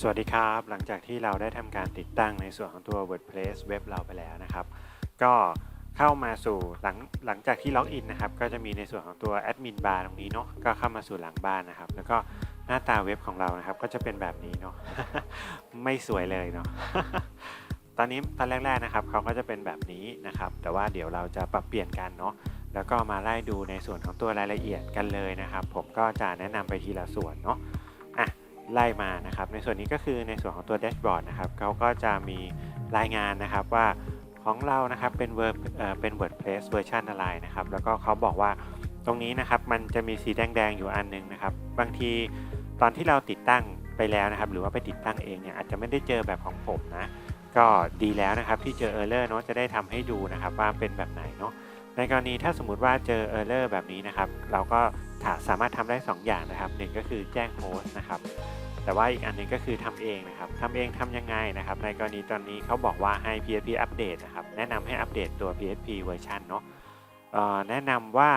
สวัสดีครับ หลังจากที่เราได้ทำการติดตั้งในส่วนของตัว WordPress เว็บเราไปแล้วนะครับ ก็เข้ามาสู่หลังหลังจากที่ล็อกอินนะครับ ก็จะมีในส่วนของตัวแอดมินบาร์ตรงนี้เนาะก็เข้ามาสู่หลังบ้านนะครับ แล้วก็หน้าตาเว็บของเรานะครับ ก็จะเป็นแบบนี้เนาะไม่สวยเลยเนาะตอนนี้ตอนแรกๆนะครับเขาก็จะเป็นแบบนี้นะครับ แต่ว่าเดี๋ยวเราจะปรับเปลี่ยนกันเนาะแล้วก็มาไล่ดูในส่วนของตัวรายละเอียดกันเลยนะครับ ผมก็จะแนะนำไปทีละส่วนเนาะ ไล่มานะครับ ในส่วนนี้ก็คือในส่วนของตัวแดชบอร์ดนะครับเขาก็จะมีรายงานนะครับว่าของเรานะครับเป็น Word เอ่อเป็น WordPress เวอร์ชันอะไรนะครับ แล้วก็เขาบอกว่าตรงนี้นะครับมันจะมีสีแดงๆอยู่อันหนึงนะครับ บางทีตอนที่เราติดตั้งไปแล้วนะครับ หรือว่าไปติดตั้งเองเนี่ยอาจจะไม่ได้เจอแบบของผมนะ ก็ดีแล้วนะครับที่เจอ Error เนาะจะได้ทำให้ดูนะครับว่าเป็นแบบไหนเนาะในกรณีถ้าสมมุติว่าเจอ Error แบบนี้นะครับ เราก็ สามารถทำได้ 2 อย่างนะครับหนึ่งก็คือแจ้งโฮสต์นะครับ แต่ว่าอีกอันหนึงก็คือทำเองนะครับทำเองทำยังไงนะครับ ในกรณีตอนนี้เขาบอกว่าให้ PHP อัปเดตนะครับ แนะนำให้อัปเดตตัว PHP เวอร์ชันเนาะแนะนำว่า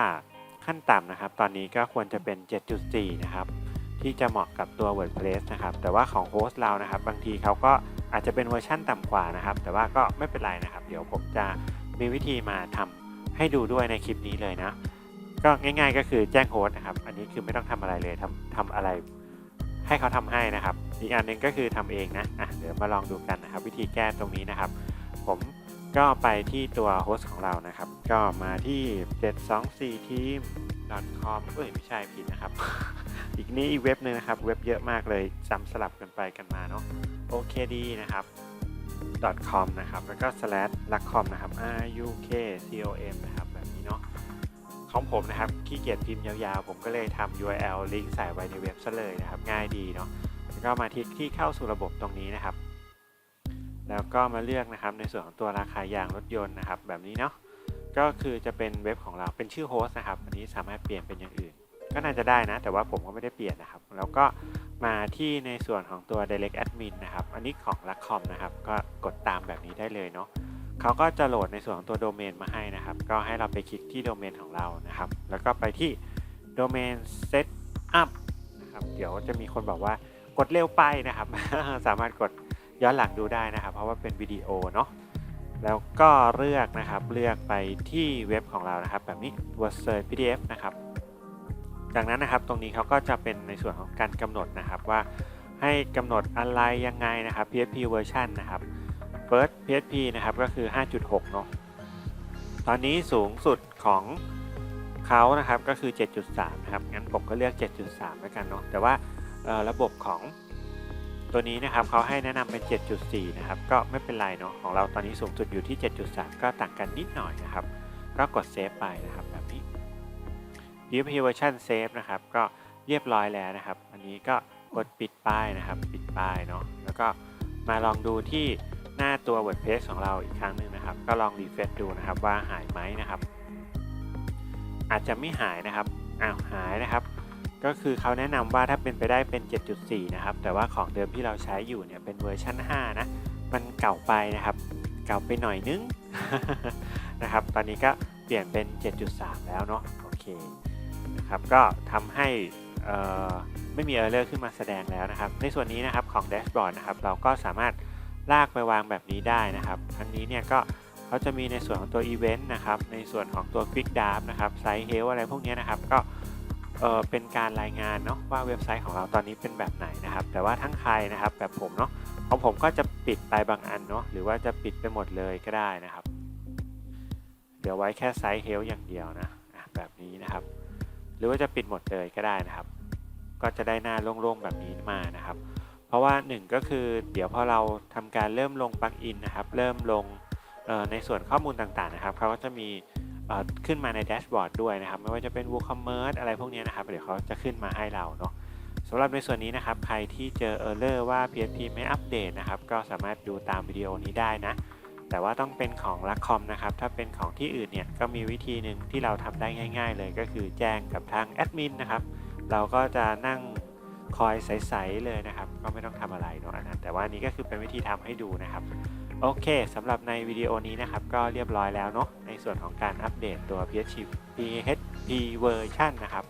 ขั้นต่ำนะครับ ตอนนี้ก็ควรจะเป็น 7.4 นะครับ ที่จะเหมาะกับตัว WordPress นะครับ แต่ว่าของโฮสต์เรานะครับ บางทีเขาก็อาจจะเป็นเวอร์ชันต่ำกว่านะครับ แต่ว่าก็ไม่เป็นไรนะครับ เดี๋ยวผมจะมีวิธีมาทำให้ดูด้วยในคลิปนี้เลยนะ ก็ง่ายๆ ก็คือแจ้งโฮสต์นะครับ อันนี้คือไม่ต้องทำอะไรเลยทำทำอะไรให้เขาทำให้นะครับ อีกอันหนึงก็คือทำเองนะอะเดี๋ยวมาลองดูกันนะครับ วิธีแก้ตรงนี้นะครับ ผมก็ไปที่ตัวโฮสต์ของเรานะครับ ก็มาที่ 724 team com เอ้ยไม่ใช่ผิดนะครับ อีกนี้อีกเว็บหนึงนะครับ เว็บเยอะมากเลยซ้ำสลับกันไปกันมาเนาะโอเคดีนะครับ .com นะครับ แล้วก็ slash ลักคอมนะครับ r u k c o m นะครับ ของผมนะครับขี้เกียจพิมพ์ยาวๆ ผมก็เลยทำ URL ลิงก์ใส่ไว้ในเว็บซะเลยนะครับ ง่ายดีเนาะแล้วก็มาที่ที่เข้าสู่ระบบตรงนี้นะครับ แล้วก็มาเลือกนะครับในส่วนของตัวราคายางรถยนต์นะครับ แบบนี้เนาะก็คือจะเป็นเว็บของเราเป็นชื่อโฮสต์นะครับ อันนี้สามารถเปลี่ยนเป็นอย่างอื่น ก็น่าจะได้นะ แต่ว่าผมก็ไม่ได้เปลี่ยนนะครับ แล้วก็มาที่ในส่วนของตัว direct admin นะครับ อันนี้ของ l a c o m นะครับ ก็กดตามแบบนี้ได้เลยเนาะ เขาก็จะโหลดในส่วนของตัวโดเมนมาให้นะครับ ก็ให้เราไปคลิกที่โดเมนของเรานะครับ แล้วก็ไปที่โดเมน set up นะครับ เดี๋ยวจะมีคนบอกว่ากดเร็วไปนะครับ สามารถกดย้อนหลังดูได้นะครับ เพราะว่าเป็นวิดีโอเนาะ แล้วก็เลือกนะครับ เลือกไปที่เว็บของเรานะครับ แบบนี้ Word Search PDF นะครับ จากนั้นนะครับ ตรงนี้เขาก็จะเป็นในส่วนของการกำหนดนะครับว่าให้กำหนดอะไรยังไงนะครับ PHP version นะครับ First PHP นะครับก็คือ 5.6 เนาะตอนนี้สูงสุดของเขานะครับก็คือ 7.3 นะครับ งั้นผมก็เลือก 7.3 แล้วกันเนาะแต่ว่าระบบของตัวนี้นะครับเขาให้แนะนำเป็น 7.4 นะครับ ก็ไม่เป็นไรเนาะของเราตอนนี้สูงสุดอยู่ที่ 7.3 ก็ต่างกันนิดหน่อยนะครับ ก็กดเซฟไปนะครับแบบนี้ PHP version save นะครับก็เรียบร้อยแล้วนะครับ อันนี้ก็กดปิดป้ายนะครับ ปิดป้ายเนาะแล้วก็มาลองดูที่ หน้าตัว WordPress ของเราอีกครั้งหนึ่งนะครับ ก็ลองรีเฟรชดูนะครับว่าหายไหมนะครับ อาจจะไม่หายนะครับอ้าวหายนะครับ ก็คือเขาแนะนำว่าถ้าเป็นไปได้เป็น 7.4 นะครับ แต่ว่าของเดิมที่เราใช้อยู่เนี่ยเป็นเวอร์ชัน5นะ มันเก่าไปนะครับ เก่าไปหน่อยนึงนะครับ ตอนนี้ก็เปลี่ยนเป็น 7.3 แล้วเนาะ โอเคนะครับ ก็ทำให้เอ่อไม่มี Error ขึ้นมาแสดงแล้วนะครับ ในส่วนนี้นะครับของแดชบอร์ดนะครับ เราก็สามารถ ลากไปวางแบบนี้ได้นะครับทั้งนี้เนี่ยก็เขาจะมีในส่วนของตัวอีเวนต์นะครับ ในส่วนของตัว Quick d r a f t นะครับไซต์เฮลอะไรพวกนี้นะครับ ก็เออเป็นการรายงานเนาะว่าเว็บไซต์ของเราตอนนี้เป็นแบบไหนนะครับ แต่ว่าทั้งใครนะครับแบบผมเนาะของผมก็จะปิดไปบางอันเนาะหรือว่าจะปิดไปหมดเลยก็ได้นะครับ เดี๋ยวไว้แค่ไซต์เฮลอย่างเดียวนะแบบนี้นะครับ หรือว่าจะปิดหมดเลยก็ได้นะครับ ก็จะได้หน้าโล่งๆแบบนี้มานะครับ เพราะว่าหนึ่งก็คือเดี๋ยวพอเราทำการเริ่มลงปลั๊กอินนะครับ เริ่มลงในส่วนข้อมูลต่างๆนะครับเขาก็จะมีขึ้นมาในแดชบอร์ดด้วยนะครับ ไม่ว่าจะเป็น WooCommerce อะไรพวกนี้นะครับ เดี๋ยวเขาจะขึ้นมาให้เราเนาะสำหรับในส่วนนี้นะครับ ใครที่เจอ Error ว่า PHP ไม่อัปเดตนะครับ ก็สามารถดูตามวิดีโอนี้ได้นะ แต่ว่าต้องเป็นของลักคอมนะครับ ถ้าเป็นของที่อื่นเนี่ย ก็มีวิธีหนึ่งที่เราทำได้ง่าย ๆ เลยก็คือแจ้งกับทางแอดมินนะครับ เราก็จะนั่งคอยใสๆเลยนะครับ ก็ไม่ต้องทำอะไรเนาะอันนั้นแต่ว่านี้ก็คือเป็นวิธีทำให้ดูนะครับ โอเคสำหรับในวิดีโอนี้นะครับ ก็เรียบร้อยแล้วเนาะในส่วนของการอัปเดตตัว PHP PHP version นะครับ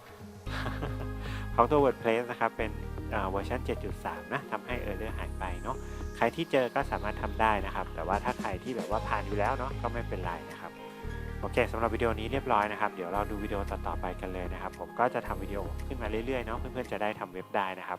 ของตัว WordPress นะครับเป็นเวอร์ชัน7.3 นะทำให้เออร์เลอร์หายไปเนาะใครที่เจอก็สามารถทำได้นะครับ แต่ว่าถ้าใครที่แบบว่าผ่านอยู่แล้วเนาะก็ไม่เป็นไรนะครับโอเคสำหรับวิดีโอนี้เรียบร้อยนะครับ เดี๋ยวเราดูวิดีโอต่อๆไปกันเลยนะครับ ผมก็จะทำวิดีโอขึ้นมาเรื่อยๆเนาะเพื่อนๆจะได้ทำเว็บได้นะครับ